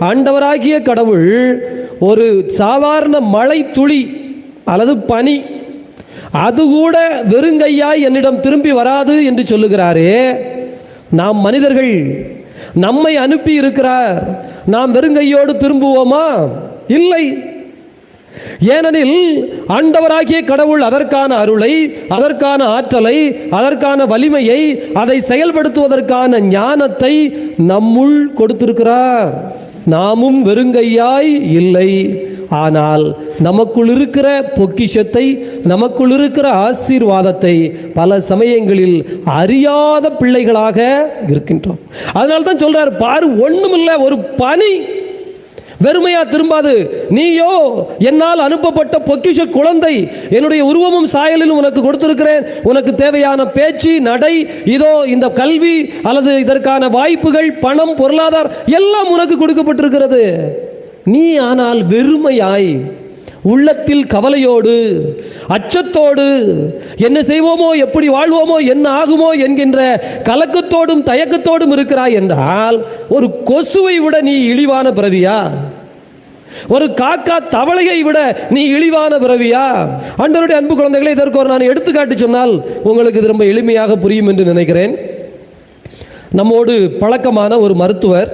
ஆண்டவராகிய கடவுள் ஒரு சாதாரண மழை துளி அல்லது பனி அது கூட வெறுங்கையாய் என்னிடம் திரும்பி வராது என்று சொல்லுகிறாரே. நாம் மனிதர்கள் நம்மை அனுப்பி இருக்கிறார். நாம் வெறுங்கையோடு திரும்புவோமா? இல்லை. ஏனெனில் ஆண்டவராகிய கடவுள் அதற்கான அருளை அதற்கான ஆற்றலை அதற்கான வலிமையை அதை செயல்படுத்துவதற்கான ஞானத்தை நம்முள் கொடுத்திருக்கிறார். நாமும் வெறுங்கையாய் இல்லை. ஆனால் நமக்குள் இருக்கிற பொக்கிஷத்தை நமக்குள் இருக்கிற ஆசீர்வாதத்தை பல சமயங்களில் அறியாத பிள்ளைகளாக இருக்கின்றோம். அதனால தான் சொல்றார் பாரு ஒன்றுமில்லை ஒரு பனி வெறுமையா திரும்பாது. நீயோ என்னால் அனுப்பப்பட்ட பொக்கிஷ குழந்தை என்னுடைய உருவமும் சாயலிலும் உனக்கு கொடுத்திருக்கிறேன். உனக்கு தேவையான பேச்சு நடை இதோ இந்த கல்வி அல்லது இதற்கான வாய்ப்புகள் பணம் பொருளாதாரம் எல்லாம் உனக்கு கொடுக்கப்பட்டிருக்கிறது. நீ ஆனால் வெறுமையாய் உள்ளத்தில் கவலையோடு அச்சத்தோடு என்ன செய்வோமோ எப்படி வாழ்வோமோ என்ன ஆகுமோ என்கின்ற கலக்கத்தோடும் தயக்கத்தோடும் இருக்கிறாய் என்றால் ஒரு கொசுவை விட நீ இழிவான பிறவியா? ஒரு காக்கா தவளையை விட நீ இழிவான பிறவியா? அன்றருடைய அன்பு குழந்தைகளை இதற்கு ஒரு நான் எடுத்துக்காட்டு சொன்னால் உங்களுக்கு இது ரொம்ப எளிமையாக புரியும் என்று நினைக்கிறேன். நம்மோடு பழக்கமான ஒரு மருத்துவர்.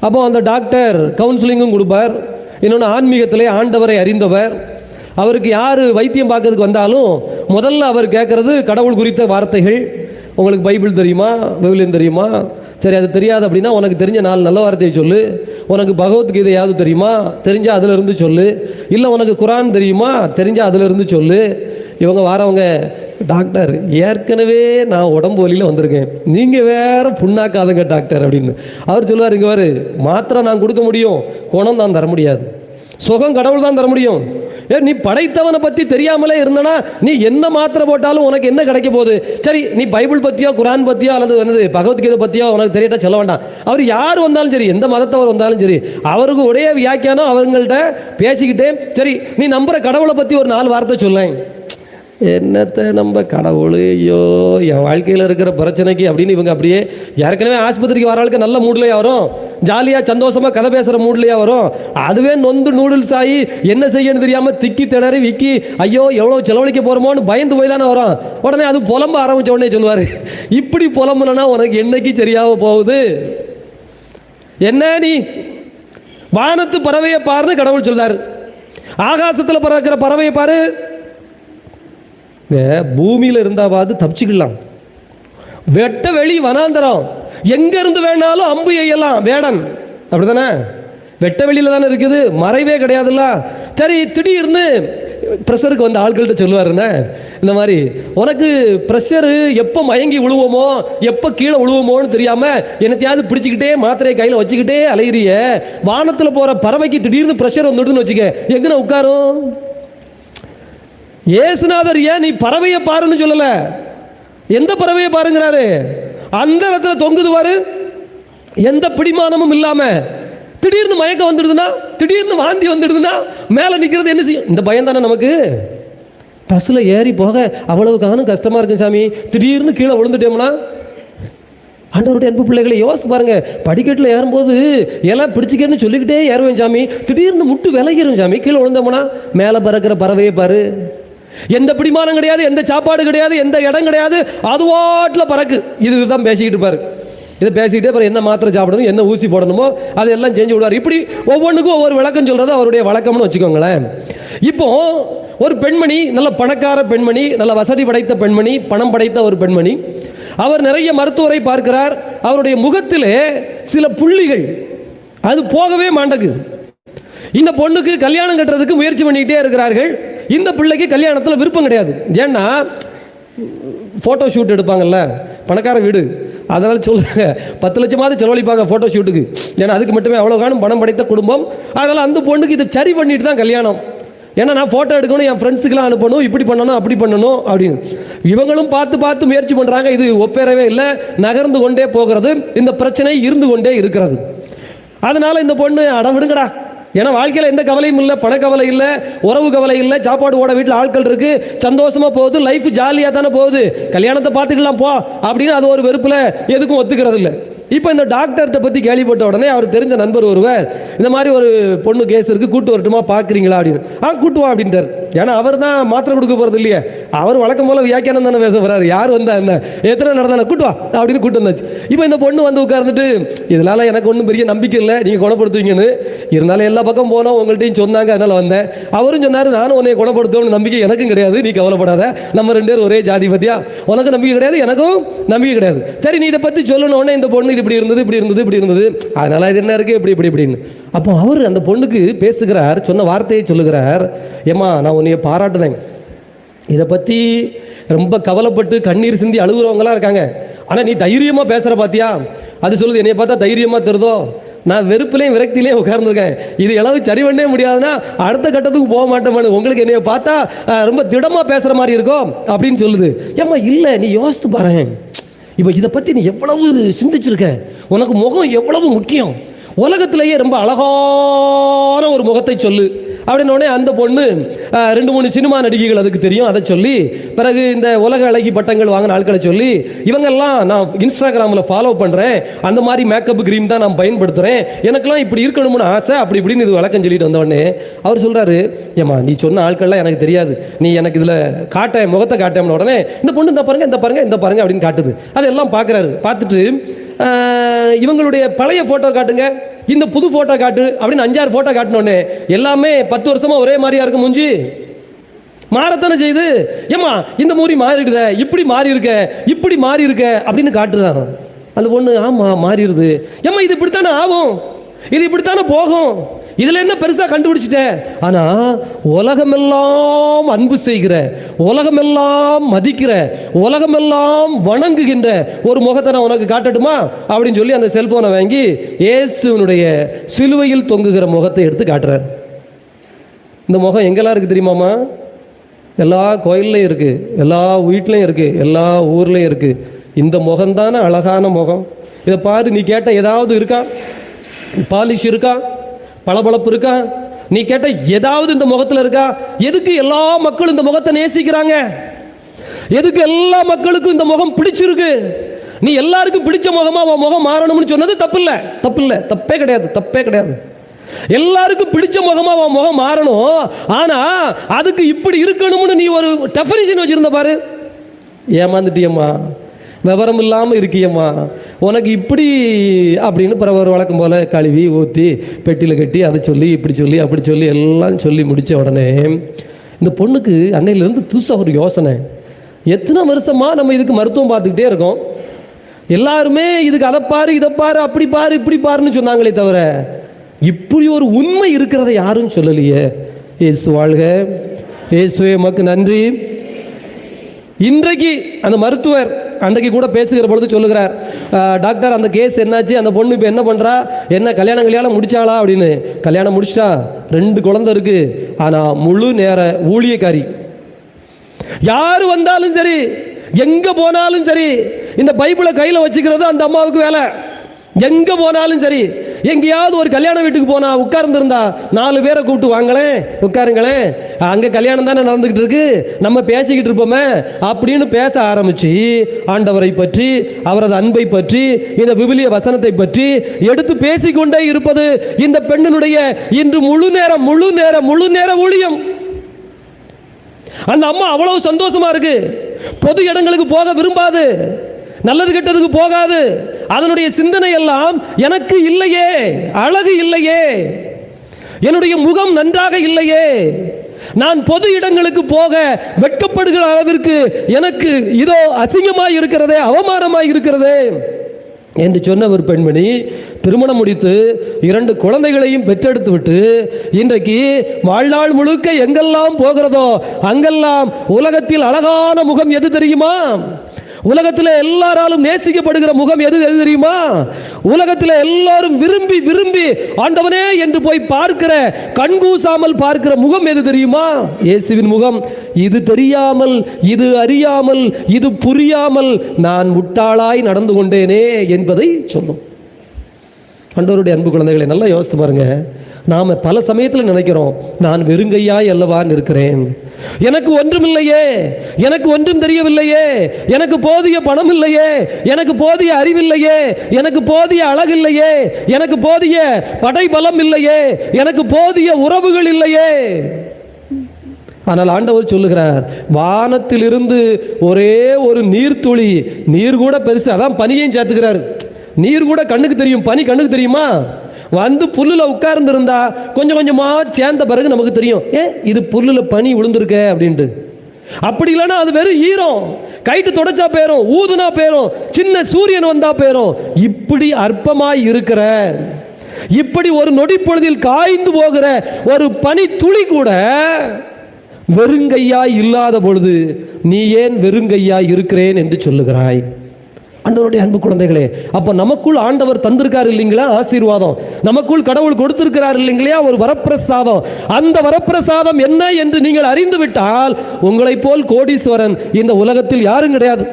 அப்போ அந்த டாக்டர் கவுன்சிலிங்கும் கொடுப்பார். இன்னொன்று ஆன்மீகத்திலே ஆண்டவரை அறிந்தவர். அவருக்கு யார் வைத்தியம் பார்க்கறதுக்கு வந்தாலும் முதல்ல அவர் கேட்குறது கடவுள் குறித்த வார்த்தைகள். உங்களுக்கு பைபிள் தெரியுமா? விவிலியம் தெரியுமா? சரி அது தெரியாது அப்படின்னா உனக்கு தெரிஞ்ச நாலு நல்ல வார்த்தையை சொல்லு. உனக்கு பகவத்கீதையாவது தெரியுமா? தெரிஞ்சால் அதில் இருந்து சொல்லு. இல்லை உனக்கு குரான் தெரியுமா? தெரிஞ்சால் அதில் இருந்து சொல்லு. இவங்க வாரவங்க டாக்டர் ஏற்கனவே நான் உடம்பு வலியில் வந்திருக்கேன். நீங்கள் வேற புண்ணாக்காதுங்க டாக்டர் அப்படின்னு. அவர் சொல்லுவார் இங்கே வாரு மாத்திரை நான் கொடுக்க முடியும் குணம் தான் தர முடியாது. சுகம் கடவுள் தான் தர முடியும். ஏ நீ படைத்தவனை பற்றி தெரியாமலே இருந்தனா நீ என்ன மாத்திரை போட்டாலும் உனக்கு என்ன கிடைக்க போகுது? சரி நீ பைபிள் பற்றியோ குரான் பற்றியோ அல்லது என்னது பகவத்கீதை பற்றியோ உனக்கு தெரியட்டா சொல்ல வேண்டாம். அவர் யார் வந்தாலும் சரி எந்த மதத்தவர் வந்தாலும் சரி அவருக்கு உடைய வியாக்கியானம் அவங்கள்ட்ட பேசிக்கிட்டே சரி நீ நம்புற கடவுளை பற்றி ஒரு நாலு வார்த்தை சொல்லேன். என்னத்தை நம்ம கடவுள் ஐயோ என் வாழ்க்கையில் இருக்கிற பிரச்சனைக்கு அப்படின்னு இவங்க அப்படியே ஏற்கனவே ஆஸ்பத்திரிக்கு வர ஆளுக்கு நல்ல மூட்லையா வரும். ஜாலியாக சந்தோஷமாக கதை பேசுகிற மூட்லையாக வரும். அதுவே நொந்து நூடுல்ஸ் ஆகி என்ன செய்யணும் தெரியாமல் திக்கி திணறி விக்கி ஐயோ எவ்வளோ செலவழிக்க போகிறோமோன்னு பயந்து போய் தானே வரும். உடனே அது புலம்ப ஆரம்பித்த உடனே சொல்லுவார் இப்படி புலம்புனா உனக்கு என்னைக்கு சரியாக போகுது? என்ன நீ? வானத்து பறவையை பாருன்னு கடவுள் சொல்றாரு. ஆகாசத்தில் பறக்கிற பறவையை பாரு. பூமியில் இருந்தாவது தப்பிச்சுக்கலாம் வெட்ட வெளி வனாந்தரம். எங்க இருந்து வேணாலும் அம்பு எய்யலாம் வேடன். அப்படிதானே வெட்ட வெளியில தானே இருக்குது மறைவே கிடையாதுல்ல. சரி திடீர்னு ப்ரெஷருக்கு வந்து ஆட்கள்கிட்ட சொல்லுவாருண்ணே இந்த மாதிரி உனக்கு ப்ரெஷரு எப்போ மயங்கி விழுவோமோ எப்போ கீழே விழுவோமோன்னு தெரியாமல் என்னத்தையாவது பிடிச்சிக்கிட்டே மாத்திரையை கையில் வச்சுக்கிட்டே அலையிறிய. வானத்தில் போகிற பறவைக்கு திடீர்னு ப்ரெஷர் வந்துடுதுன்னு வச்சுக்க. எங்கன உட்காரும்? ஏசுநாதர் ஏன் நீ பறவையை பாருன்னு சொல்லலை? எந்த பறவையை பாருங்கிறாரு? அந்த இடத்துல தொங்குதுவாரு எந்த பிடிமானமும் இல்லாமல் திடீர்னு மயக்கம் வந்துடுதுன்னா திடீர்னு வாந்தி வந்துடுதுன்னா மேலே நிற்கிறது என்ன செய்யும்? இந்த பயம் தானே நமக்கு? பஸ்ஸில் ஏறி போக அவ்வளவு காணும் கஷ்டமாக இருக்கும் சாமி. திடீர்னு கீழே விழுந்துட்டோம்னா ஆண்டவருடைய அன்பு பிள்ளைகளை யோசிச்சு பாருங்கள் படிக்கட்டில் ஏறும்போது எல்லாம் பிடிச்சிக்கன்னு சொல்லிக்கிட்டே ஏறுவேன் சாமி. திடீர்னு முட்டு விலகிடும் சாமி. கீழே விழுந்தோம்னா மேலே பறக்கிற பறவையை பாரு. எந்த பிடிமானம் கிடையாது எந்த சாப்பாடு கிடையாது எந்த இடம் கிடையாது. அதுவாட்டில் பறக்கு. இதுதான் பேசிக்கிட்டு பாரு இதை பேசிக்கிட்டே அப்புறம் என்ன மாத்திரை சாப்பிடணும் என்ன ஊசி போடணுமோ அதெல்லாம் செஞ்சு விடுவார். இப்படி ஒவ்வொன்றுக்கும் ஒவ்வொரு விளக்கம் சொல்கிறது அவருடைய வழக்கம்னு வச்சுக்கோங்களேன். இப்போ ஒரு பெண்மணி நல்ல பணக்கார பெண்மணி நல்ல வசதி படைத்த பெண்மணி பணம் படைத்த ஒரு பெண்மணி அவர் நிறைய மருத்துவரை பார்க்கிறார். அவருடைய முகத்திலே சில புள்ளிகள். அது போகவே மாட்டேங்குது. இந்த பொண்ணுக்கு கல்யாணம் கட்டுறதுக்கு முயற்சி பண்ணிக்கிட்டே இருக்கிறார்கள். இந்த பிள்ளைக்கு கல்யாணத்தில் விருப்பம் கிடையாது. ஏன்னா ஃபோட்டோ ஷூட் எடுப்பாங்கல்ல பணக்கார வீடு. அதனால் சொல்லுங்க பத்து லட்சமாவது செலவழிப்பாங்க ஃபோட்டோ ஷூட்டுக்கு ஏன்னா அதுக்கு மட்டுமே அவ்வளோ காணும் பணம் படைத்த குடும்பம். அதனால் அந்த பொண்ணுக்கு இதை சரி பண்ணிட்டு தான் கல்யாணம். ஏன்னா நான் ஃபோட்டோ எடுக்கணும் என் ஃப்ரெண்ட்ஸுக்கெலாம் அனுப்பணும் இப்படி பண்ணணும் அப்படி பண்ணணும் அப்படின்னு. இவங்களும் பார்த்து பார்த்து முயற்சி பண்ணுறாங்க இது ஒப்பேறவே இல்லை. நகர்ந்து கொண்டே போகிறது இந்த பிரச்சனை இருந்து கொண்டே இருக்கிறது. அதனால் இந்த பொண்ணு அடவிடுங்கடா ஏன்னா வாழ்க்கையில் எந்த கவலையும் இல்லை பணக்கவலை இல்லை உறவு கவலை இல்லை சாப்பாடு ஓட வீட்டில் ஆட்கள் இருக்கு சந்தோஷமா போகுது லைஃப் ஜாலியாக தானே போகுது. கல்யாணத்தை பார்த்துக்கலாம் போ அப்படின்னு அது ஒரு வெறுப்பில் எதுக்கும் ஒத்துக்கிறது இல்லை இப்போ இந்த டாக்டர்கிட்ட பற்றி கேள்விப்பட்ட உடனே அவர் தெரிஞ்ச நண்பர் ஒருவர் இந்த மாதிரி ஒரு பொண்ணு கேஸ் இருக்குது கூட்டு வரட்டுமா பார்க்குறீங்களா அப்படின்னு. ஆ கூட்டுவா அப்படின்ட்டார். ஏன்னா அவர் தான் மாத்திரை கொடுக்க போகிறது இல்லையே. அவர் வழக்கம் போல வியாக்கியானம் தானே பேச போறாரு. யார் வந்தா என்ன? எத்தனை நடந்தாலும் கூட்டு வா அப்படின்னு கூட்டு வந்தாச்சு. இப்போ இந்த பொண்ணு வந்து உட்கார்ந்துட்டு இதனால எனக்கு ஒன்றும் பெரிய நம்பிக்கை இல்லை நீங்கள் குணப்படுத்துவீங்கன்னு. இருந்தாலும் எல்லா பக்கம் போனோம் உங்கள்கிட்டையும் சொன்னாங்க அதனால வந்தேன். அவரும் சொன்னார் நானும் உன்னை குணப்படுத்துவோம்னு நம்பிக்கை எனக்கும் கிடையாது நீ கவலைப்படாத. நம்ம ரெண்டு பேரும் ஒரே ஜாதி பத்தியா உனக்கு நம்பிக்கை கிடையாது எனக்கும் நம்பிக்கை கிடையாது. சரி நீ இதை பற்றி சொல்லணும்னே இந்த பொண்ணு இது இப்படி இருந்தது இப்படி இருந்தது இப்படி இருந்தது. அதனால இது என்ன இருக்கு இப்படி இப்படி இப்படின்னு. அப்போ அவர் அந்த பொண்ணுக்கு பேசுகிறார் சொன்ன வார்த்தையை சொல்லுகிறார். ஏம்மா நான் உன்னைய பாராட்டுதேன் இதை பற்றி ரொம்ப கவலைப்பட்டு கண்ணீர் சிந்தி அழுகுறவங்களாம் இருக்காங்க. ஆனால் நீ தைரியமாக பேசுகிற பார்த்தியா அது சொல்லுது என்னை பார்த்தா தைரியமாக தருதோ? நான் வெறுப்புலையும் விரக்தியிலையும் உட்கார்ந்துருக்கேன். இது எல்லாம் சரி பண்ணவே முடியாதுன்னா அடுத்த கட்டத்துக்கு போக மாட்டேன் உங்களுக்கு என்னைய பார்த்தா ரொம்ப திடமாக பேசுகிற மாதிரி இருக்கும் அப்படின்னு சொல்லுது. ஏம்மா இல்லை நீ யோசித்து பாரு இப்போ இதை பற்றி நீ எவ்வளவு சிந்திச்சிருக்க? உனக்கு முகம் எவ்வளவு முக்கியம்? உலகத்திலேயே ரொம்ப அழகான ஒரு முகத்தை சொல்லு. அப்படின்ன அந்த பொண்ணு ரெண்டு மூணு சினிமா நடிகைகள் அதுக்கு தெரியும் அதை சொல்லி பிறகு இந்த உலக அழகி பட்டங்கள் வாங்கின ஆட்களை சொல்லி இவங்கெல்லாம் நான் இன்ஸ்டாகிராமில் ஃபாலோ பண்ணுறேன் அந்த மாதிரி மேக்கப் க்ரீம் தான் நான் பயன்படுத்துகிறேன் எனக்கெல்லாம் இப்படி இருக்கணும்னு ஆசை அப்படி இப்படின்னு இது வழக்கம் சொல்லிட்டு வந்தோடனே அவர் சொல்கிறாரு ஏம்மா நீ சொன்ன ஆட்கள்லாம் எனக்கு தெரியாது நீ எனக்கு இதில் காட்ட முகத்தை காட்டேன் உடனே இந்த பொண்ணு இந்த பாருங்க இந்த பாருங்க இந்த பாருங்க அப்படின்னு காட்டுது. அதெல்லாம் பார்க்குறாரு. பார்த்துட்டு இவங்களுடைய பழைய ஃபோட்டோ காட்டுங்க. இந்த புது ஃபோட்டோ காட்டு அப்படின்னு அஞ்சாறு ஃபோட்டோ காட்டினோடனே எல்லாமே பத்து வருஷமாக ஒரே மாதிரியா இருக்கு மூஞ்சி. மாறத்தானே செய்யுது ஏம்மா இந்த மூரி மாறிடுத இப்படி மாறி இருக்க இப்படி மாறி இருக்க அப்படின்னு காட்டுதான். அந்த பொண்ணு ஆமாம் மாறிடுது. ஏம்மா இது இப்படித்தானே ஆகும்? இது இப்படித்தானே போகும்? இதில் என்ன பெருசாக கண்டுபிடிச்சிட்ட? ஆனால் உலகமெல்லாம் அன்பு செய்கிற உலகமெல்லாம் மதிக்கிற உலகமெல்லாம் வணங்குகின்ற ஒரு முகத்தை நான் உனக்கு காட்டட்டுமா? அப்படின்னு சொல்லி அந்த செல்ஃபோனை வாங்கி இயேசுனுடைய சிலுவையில் தொங்குகிற முகத்தை எடுத்து காட்டுறார். இந்த முகம் எங்கெல்லாம் இருக்குது தெரியுமாம்மா எல்லா கோயில்லையும் இருக்குது எல்லா வீட்லையும் இருக்குது எல்லா ஊர்லேயும் இருக்குது இந்த முகம்தானே அழகான முகம். இதை பாரு நீ கேட்ட ஏதாவது இருக்கா? பாலிஷ் இருக்கா? பளபளப்பு இருக்கா? நீ கேட்ட ஏதாவது இந்த முகத்தில் இருக்கா? எதுக்கு எல்லா மக்களும் இந்த முகத்தை நேசிக்கிறாங்க? எதுக்கு எல்லா மக்களுக்கும் இந்த முகம் பிடிச்சிருக்கு? நீ எல்லாருக்கும் பிடிச்ச முகமா உன் முகம் மாறணும்னு சொன்னது தப்பு இல்லை தப்பு இல்லை தப்பே கிடையாது. தப்பே கிடையாது. எல்லாருக்கும் பிடிச்ச முகமா உன் முகம் மாறணும். ஆனா அதுக்கு இப்படி இருக்கணும்னு நீ ஒரு டெஃபனிஷன் வச்சிருந்த பாரு. ஏமாந்துட்டியம்மா. விவரம் இல்லாமல் இருக்கியம்மா. உனக்கு இப்படி அப்படின்னு பிறகு ஒரு வழக்கம் போல் கழுவி ஊற்றி பெட்டியில் கட்டி அதை சொல்லி இப்படி சொல்லி அப்படி சொல்லி எல்லாம் சொல்லி முடித்த உடனே இந்த பொண்ணுக்கு அன்னையிலேருந்து துச ஒரு யோசனை. எத்தனை வருஷமா நம்ம இதுக்கு மருத்துவம் பார்த்துக்கிட்டே இருக்கோம். எல்லாருமே இதுக்கு அதை பாரு இதை பாரு அப்படி பாரு இப்படி பாருன்னு சொன்னாங்களே தவிர இப்படி ஒரு உண்மை இருக்கிறதை யாரும் சொல்லலையே. இயேசு வாழ்க. இயேசுவே மக்கு நன்றி. இன்றைக்கு அந்த மருத்துவர் அன்றைக்கு கூட பேசுகிற பொழுது சொல்லுகிறார் டாக்டர் அந்த கேஸ் என்னாச்சு? அந்த பொண்ணு இப்போ என்ன பண்ணுறா என்ன கல்யாணம் கல்யாணம் முடிச்சாளா? அப்படின்னு. கல்யாணம் முடிச்சிட்டா? ரெண்டு குழந்தை இருக்குது ஆனால் முழு நேர ஊழியக்காரி. யார் வந்தாலும் சரி எங்க போனாலும் சரி இந்த பைபிளை கையில் வச்சுக்கிறது அந்த அம்மாவுக்கு வேலை. எங்க போனாலும் சரி எங்கேயாவது ஒரு கல்யாண வீட்டுக்கு போனா உட்கார்ந்துருந்தா நாலு பேரை கூப்பிட்டு வாங்களேன். உட்காருங்களேன். அங்கே கல்யாணம் தானே நடந்துக்கிட்டு இருக்கு. நம்ம பேசிக்கிட்டு இருப்போமே. அப்படின்னு பேச ஆரம்பிச்சு ஆண்டவரை பற்றி அவரது அன்பை பற்றி இந்த விவிலிய வசனத்தை பற்றி எடுத்து பேசிக்கொண்டே இருப்பது இந்த பெண்ணினுடைய இன்று முழு நேரம் முழு நேரம் முழு நேர ஊழியம். அந்த அம்மா அவ்வளவு சந்தோஷமா இருக்கு. பொது இடங்களுக்கு போக விரும்பாது. நல்லது கெட்டதுக்கு போகாது. அதனுடைய சிந்தனை எல்லாம் எனக்கு இல்லையே அழகு இல்லையே. என்னுடைய முகம் நன்றாக இல்லையே. நான் பொது இடங்களுக்கு போக வெட்கப்படுகிற அளவிற்கு எனக்கு இதோ அசிங்கமாய் இருக்கிறதே அவமானமாய் இருக்கிறதே என்று சொன்ன ஒரு பெண்மணி திருமணம் முடித்து இரண்டு குழந்தைகளையும் பெற்றெடுத்து விட்டு இன்றைக்கு வாழ்நாள் முழுக்க எங்கெல்லாம் போகிறதோ அங்கெல்லாம் உலகத்தில் அழகான முகம் எது தெரியுமா? உலகத்தில் எல்லாராலும் நேசிக்கப்படுகிற முகம் எது எது தெரியுமா? உலகத்தில் எல்லாரும் விரும்பி விரும்பி ஆண்டவனே என்று போய் பார்க்கிற கண்கூசாமல் பார்க்கிற முகம் எது தெரியுமா? இயேசுவின் முகம். இது தெரியாமல் இது அறியாமல் இது புரியாமல் நான் முட்டாளாய் நடந்து கொண்டேனே என்பதை சொல்லும். ஆண்டவருடைய அன்பு குழந்தைகளை நல்லா யோசித்து பாருங்கள் நாம் பல சமயத்தில் நினைக்கிறோம் நான் வெறுங்கையாய் அல்லவான்னு இருக்கிறேன். எனக்கு ஒன்றும் இல்லையே. எனக்கு ஒன்றும் தெரியவில்லையே. எனக்கு போதிய பணம் இல்லையே. எனக்கு போதிய அறிவில்லையே. எனக்கு போதிய அழகு இல்லையே. எனக்கு போதிய படைபலம் இல்லையே. எனக்கு போதிய உறவுகள் இல்லையே. ஆனால் ஆண்டவர் சொல்லுகிறார் வானத்திலிருந்து ஒரே ஒரு நீர்த்துளி நீர் கூட பெருசு. அதான் பனியையும் சேர்த்துக்கிறார். நீர் கூட கண்ணுக்கு தெரியும். பனி கண்ணுக்கு தெரியுமா? வந்து புல்லில் உட்கார்ந்துருந்தா கொஞ்சம் கொஞ்சமாக சேர்ந்த பிறகு நமக்கு தெரியும் ஏ இது புல்லில் பனி விழுந்திருக்க அப்படின்ட்டு. அப்படி இல்லைன்னா அது வெறும் ஈரம். கைட்டு தொடச்சா போயிரும் ஊதுனா போயிரும் சின்ன சூரியன் வந்தா போயிரும். இப்படி அற்பமாய் இருக்கிற இப்படி ஒரு நொடி பொழுதில் காய்ந்து போகிற ஒரு பனி துளி கூட வெறுங்கையாய் இல்லாத பொழுது நீ ஏன் வெறுங்கையாய் இருக்கிறேன்? என்று சொல்லுகிறாய். ஆண்டவருடைய அன்பு குழந்தைகளே அப்போ நமக்குள் ஆண்டவர் தந்திருக்கார் இல்லைங்களா? ஆசீர்வாதம். நமக்குள் கடவுள் கொடுத்திருக்கிறார் இல்லைங்களா ஒரு வரப்பிரசாதம். அந்த வரப்பிரசாதம் என்ன என்று நீங்கள் அறிந்து விட்டால் உங்களைப் போல் கோடீஸ்வரன் இந்த உலகத்தில் யாரும் கிடையாது.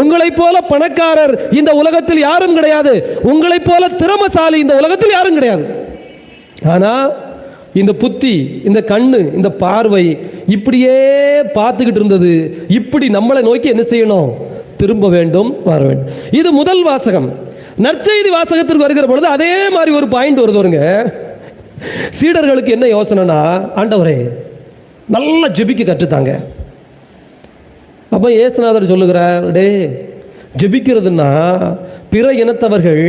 உங்களைப் போல பணக்காரர் இந்த உலகத்தில் யாரும் கிடையாது. உங்களைப் போல திறமசாலி இந்த உலகத்தில் யாரும் கிடையாது. ஆனால் இந்த புத்தி இந்த கண்ணு இந்த பார்வை இப்படியே பார்த்துக்கிட்டு இருந்தது. இப்படி நம்மளை நோக்கி என்ன செய்யணும்? திரும்ப வேண்டும் வர வேண்டும். இது முதல் வாசகம். நற்செய்தி வாசகத்திற்கு வருகிற பொழுது அதே மாதிரி ஒரு பாயிண்ட் வருது வருங்க சீடர்களுக்கு என்ன யோசனைனா ஆண்டவரே நல்லா ஜெபிக்க கற்றுத்தாங்க. அப்போ ஏசுநாதர் சொல்லுகிறார் டே ஜெபிக்கிறதுன்னா பிற இனத்தவர்கள்